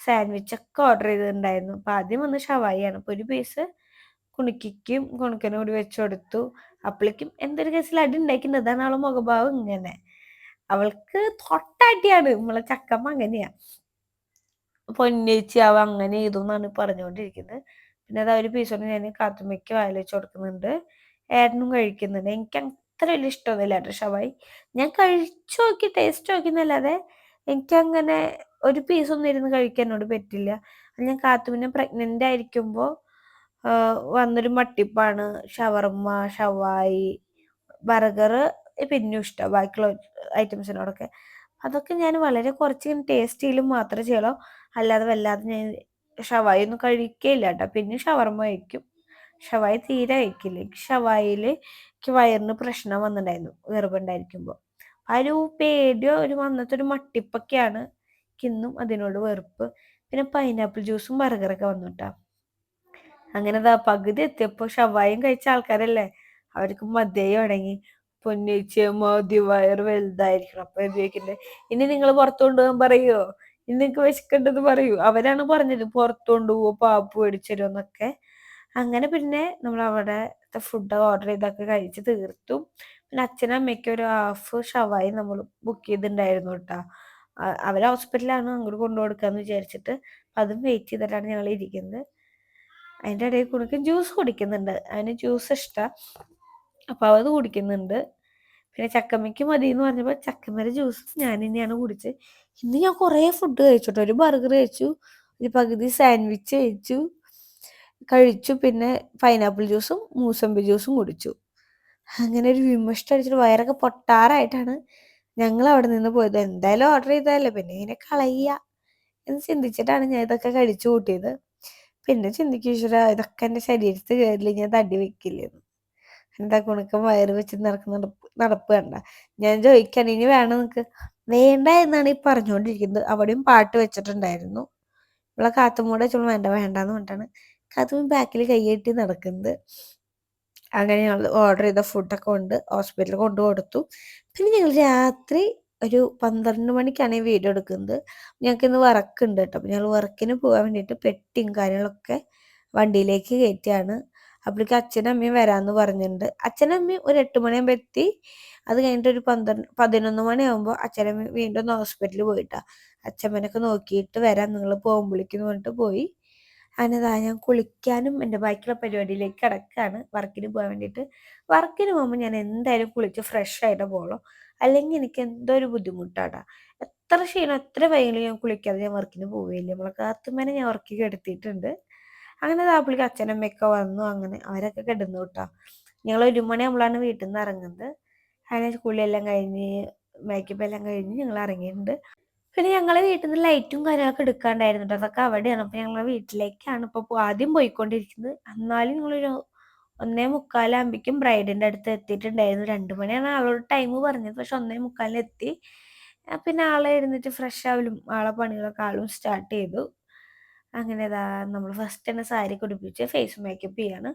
സാൻഡ്വിച്ചൊക്കെ ഓർഡർ ചെയ്തിട്ടുണ്ടായിരുന്നു. അപ്പം ആദ്യം വന്ന് ഷവായിയാണ് അപ്പോൾ ഒരു പീസ് കുണിക്കും കുണുക്കനും കൂടി വെച്ചു കൊടുത്തു. അപ്പളിക്കും എന്തൊരു കേസിൽ അടി ഉണ്ടാക്കിണ്ട് അതാണ് അവളെ മുഖഭാവം ഇങ്ങനെ. അവൾക്ക് തൊട്ടടിയാണ്. നമ്മളെ ചക്കമ്മ അങ്ങനെയാ. പൊന്നേച്ചി അവ അങ്ങനെ ചെയ്തു എന്നാണ് പറഞ്ഞുകൊണ്ടിരിക്കുന്നത്. പിന്നെ അത് ഒരു പീസ് കൊണ്ട് ഞാൻ കാത്തുമ്മയ്ക്ക് വായിൽ വെച്ച് കൊടുക്കുന്നുണ്ട്. ഏട്ടനും കഴിക്കുന്നുണ്ട്. എനിക്ക് അത്ര വലിയ ഇഷ്ടമൊന്നുമില്ല ഷവായി ഞാൻ കഴിച്ചു നോക്കി ടേസ്റ്റ് നോക്കിയെന്നല്ലാതെ എനിക്കങ്ങനെ ഒരു പീസൊന്നും ഇരുന്ന് കഴിക്കാൻ എന്നോട് പറ്റില്ല. ഞാൻ കാത്തുവിനെ പ്രഗ്നന്റ് ആയിരിക്കുമ്പോൾ വന്നൊരു മട്ടിപ്പാണ്. ഷവർമ്മ ഷവായി ബർഗർ പിന്നെ ഇഷ്ടം ബാക്കിയുള്ള ഐറ്റംസിനോടൊക്കെ അതൊക്കെ ഞാൻ വളരെ കുറച്ച് ടേസ്റ്റ് ചെയ്യലും മാത്രമേ ചെയ്യുള്ളൂ. അല്ലാതെ വല്ലാതെ ഞാൻ ഷവായി ഒന്നും കഴിക്കുകയില്ല കേട്ടോ. പിന്നെ ഷവർമ്മ കഴിക്കും. ഷവായി തീരെ കഴിക്കില്ല. ഷവായിൽ എനിക്ക് വയറിന് പ്രശ്നം വന്നിട്ടുണ്ടായിരുന്നു ഗർഭമുണ്ടായിരിക്കുമ്പോൾ ആ ഒരു പേടിയോ ഒരു വന്നിട്ടൊരു മട്ടിപ്പൊക്കെയാണ്. കിന്നും അതിനോട് വെറുപ്പ്. പിന്നെ പൈനാപ്പിൾ ജ്യൂസും ബർഗറൊക്കെ വന്നു അങ്ങനെ ദാ പകുതി എത്തിയപ്പോൾ ഷവായും കഴിച്ച ആൾക്കാരല്ലേ? അവർക്ക് മതിയായി തുടങ്ങി പൊന്നിച്ച് മതി വയറ് വലുതായിരിക്കണം. അപ്പൊ ഉപയോഗിക്കണ്ടേ ഇനി നിങ്ങൾ പുറത്തു കൊണ്ടുപോകാൻ പറയുമോ ഇനി നിങ്ങൾക്ക് വിശക്കേണ്ടത് പറയൂ. അവരാണ് പറഞ്ഞത് പുറത്തു കൊണ്ടുപോകുമോ പാപ്പ് മേടിച്ചു എന്നൊക്കെ. അങ്ങനെ പിന്നെ നമ്മൾ അവിടെ ഫുഡ് ഓർഡർ ചെയ്തൊക്കെ കഴിച്ച് തീർത്തു. പിന്നെ അച്ഛനും അമ്മയ്ക്കും ഒരു ഹാഫ് ഷവായി നമ്മൾ ബുക്ക് ചെയ്തിട്ടുണ്ടായിരുന്നു കേട്ടോ അവരെ ഹോസ്പിറ്റലാണ് അങ്ങോട്ട് കൊണ്ടു കൊടുക്കാന്ന് വിചാരിച്ചിട്ട് അതും വെയിറ്റ് ചെയ്തിട്ടാണ് ഞങ്ങൾ ഇരിക്കുന്നത്. അതിന്റെ ഇടയിൽ കുണിക്ക് ജ്യൂസ് കുടിക്കുന്നുണ്ട്. അതിന് ജ്യൂസ് ഇഷ്ടമാണ് അപ്പോൾ അത് കുടിക്കുന്നുണ്ട്. പിന്നെ ചക്കമ്മയ്ക്ക് മതി എന്ന് പറഞ്ഞപ്പോൾ ചക്കമ്മയുടെ ജ്യൂസ് ഞാൻ തന്നെയാണ് കുടിച്ചത് ഇന്ന് ഞാൻ കുറേ ഫുഡ് കഴിച്ചോട്ടോ. ഒരു ബർഗർ കഴിച്ചു. ഒരു പകുതി സാൻഡ്വിച്ച് കഴിച്ചു. കഴിച്ചു. പിന്നെ പൈനാപ്പിൾ ജ്യൂസും മൂസമ്പി ജ്യൂസും കുടിച്ചു. അങ്ങനെ ഒരു വിമഷ്ട അടിച്ചിട്ട് വയറൊക്കെ പൊട്ടാറായിട്ടാണ് ഞങ്ങൾ അവിടെ നിന്ന് പോയത്. എന്തായാലും ഓർഡർ ചെയ്തതല്ലേ? പിന്നെ ഇങ്ങനെ കളയുക എന്ന് ചിന്തിച്ചിട്ടാണ് ഞാൻ ഇതൊക്കെ കഴിച്ചു കൂട്ടിയത്. പിന്നെ ചിന്തിക്കും ഈശ്വര ഇതൊക്കെ എന്റെ ശരീരത്തിൽ കയറില്ല ഞാൻ തടി വെക്കില്ലെന്ന് എന്താ കുണുക്കം വയറ് വെച്ച് നടക്കുന്ന നടപ്പ് കണ്ട. ഞാൻ ചോദിക്കാൻ ഇനി വേണം നിനക്ക്? വേണ്ട എന്നാണ് ഈ പറഞ്ഞുകൊണ്ടിരിക്കുന്നത്. അവിടെയും പാട്ട് വെച്ചിട്ടുണ്ടായിരുന്നു. ഇവളെ കാത്തുമൂടെ വെച്ചോളൂ. വേണ്ട വേണ്ടെന്ന് പറഞ്ഞിട്ടാണ് കാത്തും ബാക്കിൽ കൈയ്യട്ടി നടക്കുന്നത്. അങ്ങനെ ഞങ്ങൾ ഓർഡർ ചെയ്ത ഫുഡൊക്കെ കൊണ്ട് ഹോസ്പിറ്റലിൽ കൊണ്ടു കൊടുത്തു. പിന്നെ ഞങ്ങൾ രാത്രി ഒരു പന്ത്രണ്ട് മണിക്കാണ് ഈ വീഡിയോ എടുക്കുന്നത്. ഞങ്ങൾക്ക് ഇന്ന് വർക്കുണ്ട് കേട്ടോ. ഞങ്ങൾ വർക്കിന് പോകാൻ വേണ്ടിയിട്ട് പെട്ടിയും കാര്യങ്ങളൊക്കെ വണ്ടിയിലേക്ക് കയറ്റിയാണ്. അപ്പോഴേക്ക് അച്ഛനും അമ്മയും വരാമെന്ന് പറഞ്ഞിട്ടുണ്ട്. അച്ഛനും അമ്മയും ഒരു എട്ട് മണിയാകുമ്പോൾ എത്തി. അത് കഴിഞ്ഞിട്ട് ഒരു പന്ത്രണ്ട് പതിനൊന്ന് മണിയാകുമ്പോൾ അച്ഛനമ്മ വീണ്ടും ഒന്ന് ഹോസ്പിറ്റലിൽ പോയിട്ടാണ് അച്ഛമ്മനൊക്കെ നോക്കിയിട്ട് വരാം. നിങ്ങൾ പോകുമ്പോഴേക്കെന്ന് പറഞ്ഞിട്ട് പോയി. അങ്ങനെ ഞാൻ കുളിക്കാനും എന്റെ ബാക്കിയുള്ള പരിപാടിയിലേക്ക് കിടക്കുകയാണ് വർക്കിന് പോകാൻ വേണ്ടിയിട്ട്. വർക്കിന് പോകുമ്പോൾ ഞാൻ എന്തായാലും കുളിച്ച് ഫ്രഷ് ആയിട്ട് പോകണം അല്ലെങ്കിൽ എനിക്ക് എന്തോ ഒരു ബുദ്ധിമുട്ടാണ് എത്ര ക്ഷീണം എത്ര വൈകിലും ഞാൻ കുളിക്കാതെ ഞാൻ വർക്കിന് പോവുകയില്ല. നമ്മളെ കാത്തുമേനെ ഞാൻ വർക്കിൽ കെടുത്തിയിട്ടുണ്ട് അങ്ങനെ താപ്പിളിക്ക് അച്ഛനമ്മയൊക്കെ വന്നു. അങ്ങനെ അവരൊക്കെ കിടന്നു കേട്ടോ. ഞങ്ങൾ ഒരു മണിയാകുമ്പോഴാണ് വീട്ടിൽ നിന്ന് ഇറങ്ങുന്നത്. അങ്ങനെ കുളിയെല്ലാം കഴിഞ്ഞ് മേക്കപ്പ് എല്ലാം കഴിഞ്ഞ് ഞങ്ങൾ ഇറങ്ങിയിട്ടുണ്ട്. പിന്നെ ഞങ്ങളെ വീട്ടിൽ നിന്ന് ലൈറ്റും കാര്യങ്ങളൊക്കെ എടുക്കാണ്ടായിരുന്നു അതൊക്കെ അവിടെയാണ്. അപ്പം ഞങ്ങളെ വീട്ടിലേക്കാണ് ഇപ്പോൾ ആദ്യം പോയിക്കൊണ്ടിരിക്കുന്നത്. എന്നാലും ഞങ്ങളൊരു ഒന്നേ മുക്കാലാകുമ്പോഴേക്കും ബ്രൈഡിന്റെ അടുത്ത് എത്തിയിട്ടുണ്ടായിരുന്നു. രണ്ട് മണിയാണ് ആളോട് ടൈം പറഞ്ഞത്. പക്ഷെ ഒന്നേ മുക്കാലിന് എത്തി. പിന്നെ ആളെ എഴുന്നിട്ട് ഫ്രഷ് ആവലും ആളെ പണികളൊക്കെ ആളും സ്റ്റാർട്ട് ചെയ്തു. അങ്ങനെ ഇതാ നമ്മൾ ഫസ്റ്റ് തന്നെ സാരി കുടിപ്പിച്ച് ഫേസ് മേക്കപ്പ് ചെയ്യാണ്.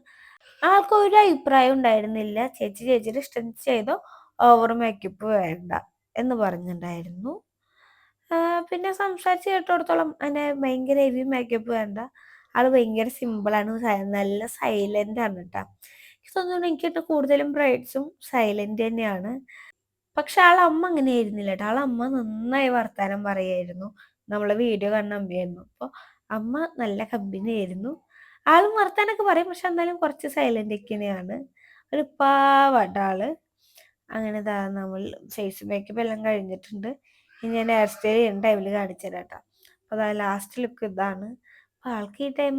ആൾക്ക് ഒരു അഭിപ്രായം ഉണ്ടായിരുന്നില്ല. ചേച്ചി ചേച്ചിയുടെ ഇഷ്ടം ചെയ്തോ ഓവർ മേക്കപ്പ് വേണ്ട എന്ന് പറഞ്ഞിട്ടുണ്ടായിരുന്നു. പിന്നെ സംസാരിച്ച് കേട്ടിടത്തോളം അതിനെ ഭയങ്കര ഹെവി മേക്കപ്പ് വേണ്ട. ആൾ ഭയങ്കര സിമ്പിളാണ് നല്ല സൈലന്റ് ആണ് എനിക്ക് തോന്നുന്നു എനിക്ക് കൂടുതലും ബ്രൈഡ്സും സൈലന്റ് തന്നെയാണ്. പക്ഷെ ആളെ അമ്മ അങ്ങനെ ആയിരുന്നില്ല കേട്ടോ ആളെ അമ്മ നന്നായി വർത്താനം പറയായിരുന്നു. നമ്മളെ വീഡിയോ കാണുന്ന അമ്മയായിരുന്നു. അപ്പൊ അമ്മ നല്ല കമ്പനി ആയിരുന്നു. ആളും വർത്താനൊക്കെ പറയും. പക്ഷെ എന്നാലും കുറച്ച് സൈലന്റ് ഒക്കെയാണ്. ഒരു പാവാട്ട ആൾ. അങ്ങനെ ദാ നമ്മൾ ഫേസ് മേക്കപ്പ് എല്ലാം കഴിഞ്ഞിട്ടുണ്ട്. ഇനി ഞാൻ ഹെയർ സ്റ്റൈൽ ചെയ്യുന്ന ടൈമിൽ കാണിച്ചു തരാം കേട്ടോ അപ്പോൾ അതാ ലാസ്റ്റ് ലുക്ക് ഇതാണ്. അപ്പോൾ ആൾക്ക് ഈ ടൈം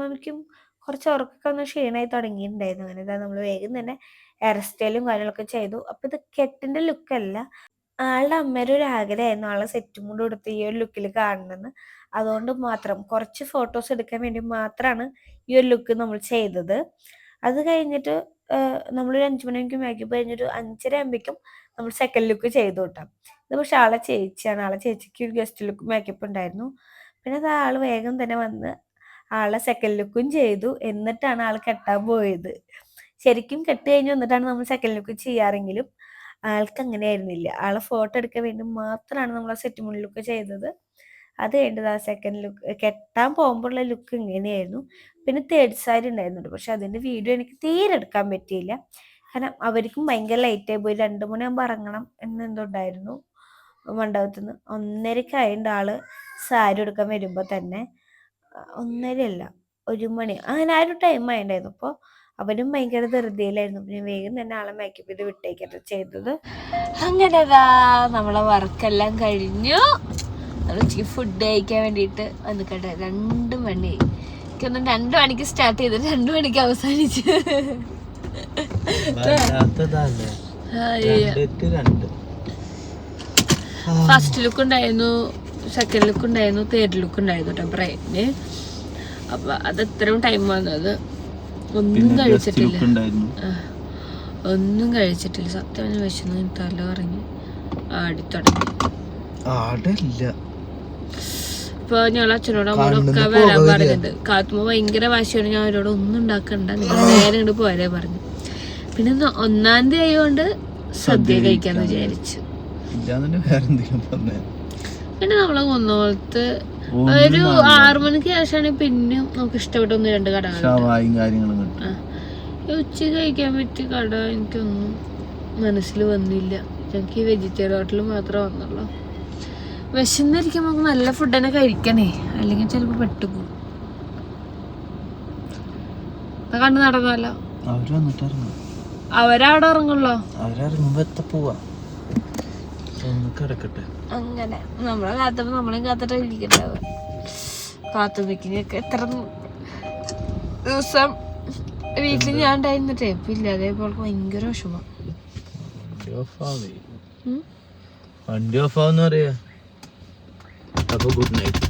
കുറച്ച് ഉറക്കൊക്കെ ഒന്ന് ക്ഷീണമായി തുടങ്ങിയിട്ടുണ്ടായിരുന്നു അങ്ങനെ. നമ്മൾ വേഗം തന്നെ ഹെയർ സ്റ്റൈലും കാര്യങ്ങളൊക്കെ ചെയ്തു. അപ്പോൾ ഇത് കെട്ടിന്റെ ലുക്കല്ല ആളുടെ അമ്മയുടെ ഒരു ആഗ്രഹമായിരുന്നു ആളെ സെറ്റും കൊണ്ട് കൊടുത്ത് ഈ ഒരു ലുക്കിൽ കാണണമെന്ന് അതുകൊണ്ട് മാത്രം കുറച്ച് ഫോട്ടോസ് എടുക്കാൻ വേണ്ടി മാത്രമാണ് ഈ ഒരു ലുക്ക് നമ്മൾ ചെയ്തത്. അത് കഴിഞ്ഞിട്ട് നമ്മളൊരു അഞ്ച് മണിക്ക് മേക്കപ്പ് പറഞ്ഞൊരു അഞ്ചര ആകുമ്പോഴേക്കും നമ്മൾ സെക്കൻഡ് ലുക്ക് ചെയ്തു കിട്ടാം. ഇത് പക്ഷെ ആളെ ചേച്ചിയാണ്. ആളെ ചേച്ചിക്ക് ഒരു ഗസ്റ്റ് ലുക്ക് മേക്കപ്പ് ഉണ്ടായിരുന്നു. പിന്നെ അത് ആൾ വേഗം തന്നെ വന്ന് ആളെ സെക്കൻഡ് ലുക്കും ചെയ്തു. എന്നിട്ടാണ് ആൾ കെട്ടാൻ പോയത്. ശരിക്കും കെട്ട് കഴിഞ്ഞ് വന്നിട്ടാണ് നമ്മൾ സെക്കൻഡ് ലുക്ക് ചെയ്യാറെങ്കിലും ആൾക്ക് അങ്ങനെ ആയിരുന്നില്ല ആളെ ഫോട്ടോ എടുക്കാൻ വേണ്ടി മാത്രമാണ് നമ്മൾ ആ സെറ്റ് മുന്നിലൊക്കെ ലുക്ക് ചെയ്തത്. അത് കഴിഞ്ഞത് ആ സെക്കൻഡ് ലുക്ക് കെട്ടാൻ പോകുമ്പോഴുള്ള ലുക്ക് ഇങ്ങനെയായിരുന്നു. പിന്നെ തേർഡ് സാരി ഉണ്ടായിരുന്നുണ്ട്. പക്ഷെ അതിന്റെ വീഡിയോ എനിക്ക് തീരെ എടുക്കാൻ പറ്റിയില്ല. കാരണം അവർക്കും ഭയങ്കര ലൈറ്റായി പോയി. രണ്ട് മണിയാകുമ്പോൾ ഇറങ്ങണം എന്നെന്തുണ്ടായിരുന്നു മണ്ഡപത്തിൽ നിന്ന് ആൾ സാരി എടുക്കാൻ വരുമ്പോൾ തന്നെ. ഒന്നരയല്ല ഒരു മണി. അങ്ങനെ ആ ഒരു ടൈം ആയിട്ടുണ്ടായിരുന്നു അപ്പോൾ അവരും ഭയങ്കര ധൃതിയിലായിരുന്നു. പിന്നെ വേഗം തന്നെ ആളെ മേക്കപ്പ് ചെയ്ത് വിട്ടേക്കട്ടെ ചെയ്തത്. അങ്ങനെ നമ്മളെ വർക്കെല്ലാം കഴിഞ്ഞു. ഉച്ചയ്ക്ക് ഫുഡ് കഴിക്കാൻ വേണ്ടിയിട്ട് വന്നിക്കട്ടെ. രണ്ട് മണി എനിക്കൊന്നും രണ്ട് മണിക്ക് സ്റ്റാർട്ട് ചെയ്ത് രണ്ട് മണിക്ക് അവസാനിച്ച്. ഫസ്റ്റ് ലുക്ക് ഉണ്ടായിരുന്നു സെക്കൻഡ് ലുക്ക് ഉണ്ടായിരുന്നു തേർഡ് ലുക്ക് ഉണ്ടായിരുന്നു കേട്ടോ ബ്രൈഡിന് അപ്പൊ അത് എത്രയും ടൈം വന്നത് ഒന്നും കഴിച്ചിട്ടില്ല. ഒന്നും കഴിച്ചിട്ടില്ല. സത്യം വിശന്ന് തല ഇറങ്ങി ആടിത്തുടങ്ങി ഇപ്പൊ ഞങ്ങൾ അച്ഛനോട് അമ്മോടൊക്കെ വരാൻ പറഞ്ഞിട്ടുണ്ട്. കാത്തുമ്പോ ഭയങ്കര വാശിയാണ്. ഞാൻ അവരോട് ഒന്നും ഉണ്ടാക്കണ്ട. നിങ്ങൾ നേരെ ഇങ്ങോട്ട് പോരെ പറഞ്ഞു. പിന്നെ ഒന്നാം തീയതി ആയതുകൊണ്ട് സദ്യ കഴിക്കാന്ന് വിചാരിച്ചു. പിന്നെ നമ്മളെ കുന്നോളത്ത് ഒരു ആറു മണിക്ക് ശേഷമാണ് പിന്നെ നമുക്ക് ഇഷ്ടപ്പെട്ട ഒന്ന് രണ്ട് കടകൾ ഉച്ച കഴിക്കാൻ പറ്റിയ കട എനിക്കൊന്നും മനസ്സിൽ വന്നില്ല. ഞങ്ങൾക്ക് ഈ വെജിറ്റേറിയൻ ഹോട്ടൽ മാത്രമേ വന്നുള്ളൂ. വിശന്നിരിക്കുമ്പോൾ നമുക്ക് നല്ല ഫുഡ് തന്നെ കഴിക്കണേ. അല്ലെങ്കിൽ ചിലപ്പോൾ പെട്ടുപോകും കണ്ടു നടന്നല്ലോ അവരവിടെ ഇറങ്ങുള്ളോ? അവരിറങ്ങുമ്പോ എത്ത പോവാ. ഒന്ന് കിടക്കട്ടെ. അങ്ങനെ. നമ്മളെ കാത്തപ്പോ നമ്മളെയും കാത്തിട്ട് ഇരിക്കണ്ടാവുക കാത്തു നിൽക്കുന്നൊക്കെ എത്ര ദിവസം വീട്ടിൽ ഞാൻ ഉണ്ടായിരുന്നിട്ടേ ഇപ്പൊ ഇല്ല അതേപോലെ ഭയങ്കര വിഷമം. വണ്ടി ഓഫ് ആവുന്ന പറയാ. അപ്പൊ ഗുഡ് നൈറ്റ്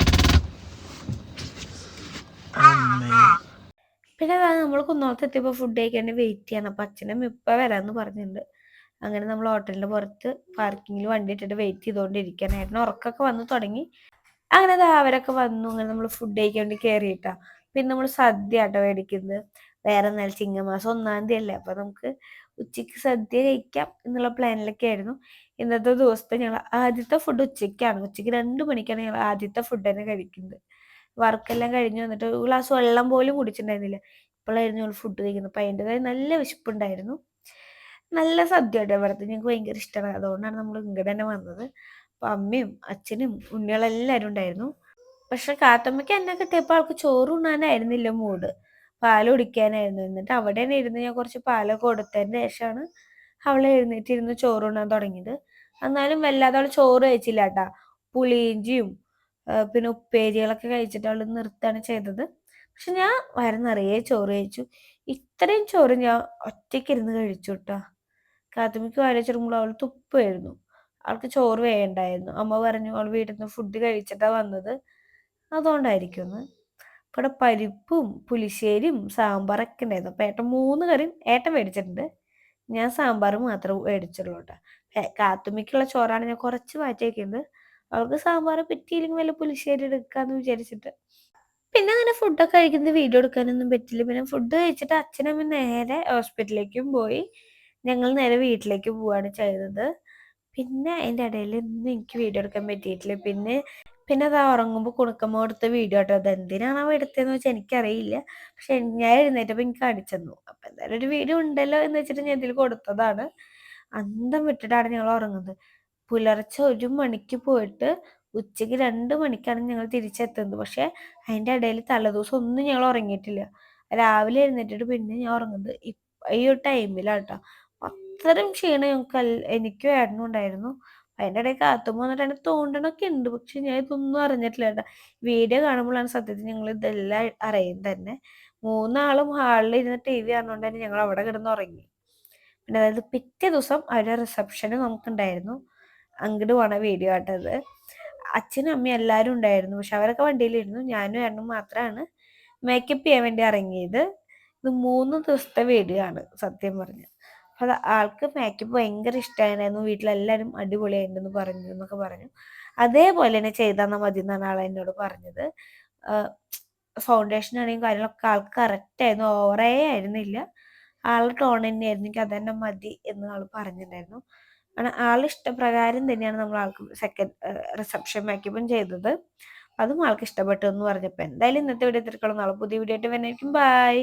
പിന്നെ നമ്മൾ കുന്നോളത്ത് എത്തിയപ്പോൾ ഫുഡ് കഴിക്കാൻ വെയിറ്റ് ചെയ്യണം. അപ്പം അച്ഛനും ഇപ്പം വരാമെന്ന് പറഞ്ഞിട്ടുണ്ട്. അങ്ങനെ നമ്മൾ ഹോട്ടലിന്റെ പുറത്ത് പാർക്കിങ്ങിൽ വണ്ടി ഇട്ടിട്ട് വെയിറ്റ് ചെയ്തുകൊണ്ടിരിക്കാനായിരുന്നു ഉറക്കൊക്കെ വന്ന് തുടങ്ങി. അങ്ങനെ അത് അവരൊക്കെ വന്നു. അങ്ങനെ നമ്മൾ ഫുഡ് കഴിക്കാൻ വേണ്ടി കയറിയിട്ടാ പിന്നെ നമ്മൾ സദ്യ ആട്ടോ മേടിക്കുന്നത്. വേറെ എന്നാൽ ചിങ്ങമാസം ഒന്നാം തീയതി അല്ലേ അപ്പം നമുക്ക് ഉച്ചയ്ക്ക് സദ്യ കഴിക്കാം എന്നുള്ള പ്ലാനിലൊക്കെ ആയിരുന്നു. ഇന്നത്തെ ദിവസത്തെ ഞങ്ങൾ ആദ്യത്തെ ഫുഡ് ഉച്ചയ്ക്കാണ്. ഉച്ചയ്ക്ക് രണ്ട് മണിക്കാണ് ഞങ്ങൾ ആദ്യത്തെ ഫുഡ് തന്നെ കഴിക്കുന്നത്. വർക്കെല്ലാം കഴിഞ്ഞ് വന്നിട്ട് ഒരു ഗ്ലാസ് വെള്ളം പോലും കുടിച്ചിട്ടുണ്ടായിരുന്നില്ല. ഇപ്പോഴായിരുന്നു ഞങ്ങൾ ഫുഡ് കഴിക്കുന്നത്. അപ്പം അതിന്റെതായ നല്ല വിശപ്പുണ്ടായിരുന്നു. നല്ല സദ്യ കേട്ടോ ഇവിടുത്തെ. ഞങ്ങൾക്ക് ഭയങ്കര ഇഷ്ടമാണ് അതുകൊണ്ടാണ് നമ്മൾ ഇങ്ങോട്ട് തന്നെ വന്നത്. അപ്പം അമ്മയും അച്ഛനും ഉണ്ണികളെല്ലാവരും ഉണ്ടായിരുന്നു. പക്ഷെ കാത്തമ്മയ്ക്ക് എന്നെ കിട്ടിയപ്പോൾ ആൾക്ക് ചോറ് ഉണ്ണാനായിരുന്നില്ല മൂഡ്. പാൽ കുടിക്കാനായിരുന്നു. എന്നിട്ട് അവിടെ തന്നെ ഇരുന്ന് ഞാൻ കുറച്ച് പാലൊക്കെ കൊടുത്തതിന് ശേഷമാണ് അവൾ എഴുന്നേറ്റിരുന്ന് ചോറ് ഉണ്ണാൻ തുടങ്ങിയത്. എന്നാലും വല്ലാതെ അവൾ ചോറ് കഴിച്ചില്ല കേട്ടാ. പുളിയിഞ്ചിയും പിന്നെ ഉപ്പേരികളൊക്കെ കഴിച്ചിട്ട് അവൾ നിർത്താണ് ചെയ്തത്. പക്ഷെ ഞാൻ വയറ് നിറയെ ചോറ് കഴിച്ചു. ഇത്രയും ചോറ് ഞാൻ ഒറ്റയ്ക്കിരുന്ന് കഴിച്ചു കേട്ടോ. കാത്തുമിക്ക് വരച്ചിരുമ്പോൾ അവൾ തുപ്പായിരുന്നു. അവൾക്ക് ചോറ് വേണ്ടായിരുന്നു. അമ്മ പറഞ്ഞു അവൾ വീട്ടിൽ നിന്ന് ഫുഡ് കഴിച്ചിട്ടാ വന്നത്. അതുകൊണ്ടായിരിക്കും ഒന്ന്. ഇവിടെ പരിപ്പും പുലിശ്ശേരിയും സാമ്പാറൊക്കെ ഉണ്ടായിരുന്നു. അപ്പം ഏട്ടൻ മൂന്ന് കറിയും ഏട്ടൻ മേടിച്ചിട്ടുണ്ട്. ഞാൻ സാമ്പാർ മാത്രം മേടിച്ചുള്ളൂ കേട്ടോ. കാത്തുമിക്കുള്ള ചോറാണ് ഞാൻ കുറച്ച് മാറ്റിയേക്കുന്നത് അവൾക്ക് സാമ്പാർ പറ്റിയില്ലെങ്കിൽ വല്ല പുലിശ്ശേരി എടുക്കാന്ന് വിചാരിച്ചിട്ട്. പിന്നെ അങ്ങനെ ഫുഡൊക്കെ കഴിക്കുന്നത് വീഡിയോ എടുക്കാനൊന്നും പറ്റില്ല. പിന്നെ ഫുഡ് കഴിച്ചിട്ട് അച്ഛനമ്മ നേരെ ഹോസ്പിറ്റലിലേക്കും പോയി. ഞങ്ങൾ നേരെ വീട്ടിലേക്ക് പോവാണ് ചെയ്തത്. പിന്നെ അതിന്റെ ഇടയിൽ ഒന്നും എനിക്ക് വീഡിയോ എടുക്കാൻ പറ്റിയിട്ടില്ല. പിന്നെ പിന്നെ അത് ഉറങ്ങുമ്പോൾ കുണുക്കമ്മ എടുത്ത വീഡിയോ കേട്ടോ. അത് എന്തിനാണ് അവ എടുത്തതെന്ന് വെച്ചാൽ എനിക്കറിയില്ല. പക്ഷെ ഞാൻ എഴുന്നേറ്റപ്പോൾ എനിക്ക് കാണിച്ചു തന്നു അപ്പം എന്തായാലും ഒരു വീഡിയോ ഉണ്ടല്ലോ എന്ന് വെച്ചിട്ട് ഞാൻ ഇതിൽ കൊടുത്തതാണ്. അന്തം വിട്ടിട്ടാണ് ഞങ്ങൾ ഉറങ്ങുന്നത്. പുലർച്ചെ ഒരു മണിക്ക് പോയിട്ട് ഉച്ചയ്ക്ക് രണ്ട് മണിക്കാണ് ഞങ്ങൾ തിരിച്ചെത്തുന്നത്. പക്ഷെ അതിന്റെ ഇടയിൽ തലേദിവസം ഒന്നും ഞങ്ങൾ ഉറങ്ങിയിട്ടില്ല. രാവിലെ എഴുന്നേറ്റിട്ട് പിന്നെ ഞാൻ ഉറങ്ങുന്നത് ഈ ഒരു ടൈമിലാണ് കേട്ടോ അത്രയും ക്ഷീണം ഞങ്ങൾക്ക് എനിക്കും ഏട്ടനും ഉണ്ടായിരുന്നു. അതിന്റെ ഇടയിൽ കാത്തുമ്പോൾ വന്നിട്ട് എന്നെ തോണ്ടണൊക്കെ ഉണ്ട്. പക്ഷെ ഞാൻ ഇതൊന്നും അറിഞ്ഞിട്ടില്ല കേട്ടോ. വീഡിയോ കാണുമ്പോഴാണ് സത്യത്തിൽ ഞങ്ങൾ ഇതെല്ലാം അറിയും തന്നെ. മൂന്നാളും ഹാളിൽ ഇരുന്ന് ടി വി കാണുന്നോണ്ട് തന്നെ ഞങ്ങൾ അവിടെ കിടന്ന് ഉറങ്ങി. അതായത് പിറ്റേ ദിവസം അവരുടെ റിസപ്ഷന് നമുക്കുണ്ടായിരുന്നു. അങ്ങോട്ട് പോണ വീഡിയോ ആട്ടത് അച്ഛനും അമ്മയും എല്ലാവരും ഉണ്ടായിരുന്നു. പക്ഷെ അവരൊക്കെ വണ്ടിയിലിരുന്നു. ഞാനും ഏട്ടനും മാത്രമാണ് മേക്കപ്പ് ചെയ്യാൻ വേണ്ടി ഇറങ്ങിയത്. ഇത് മൂന്ന് ദിവസത്തെ വീഡിയോ ആണ് സത്യം പറഞ്ഞു. അത് ആൾക്ക് മേക്കപ്പ് ഭയങ്കര ഇഷ്ടമായിരുന്നു വീട്ടിലെല്ലാവരും അടിപൊളിയായിട്ടുണ്ടെന്ന് പറഞ്ഞു എന്നൊക്കെ പറഞ്ഞു. അതേപോലെ തന്നെ ചെയ്താൽ മതി എന്നാണ് ആൾ എന്നോട് പറഞ്ഞത്. ഫൗണ്ടേഷൻ ആണെങ്കിലും കാര്യങ്ങളൊക്കെ ആൾക്ക് കറക്റ്റ് ആയിരുന്നു. ഓവറേ ആയിരുന്നില്ല. ആളുടെ ടോൺ തന്നെയായിരുന്നു. എനിക്ക് അത് തന്നെ മതി എന്ന് ആൾ പറഞ്ഞിട്ടുണ്ടായിരുന്നു. കാരണം ആൾ ഇഷ്ടപ്രകാരം തന്നെയാണ് നമ്മൾ ആൾക്ക് സെക്കൻഡ് റിസപ്ഷൻ മേക്കപ്പും ചെയ്തത്. അതും ആൾക്ക് ഇഷ്ടപ്പെട്ടു എന്ന് പറഞ്ഞപ്പോൾ എന്തായാലും ഇന്നത്തെ വീഡിയോ തിരക്കണം നാളെ പുതിയ വീഡിയോ ആയിട്ട് വരുന്നതായിരിക്കും. ബൈ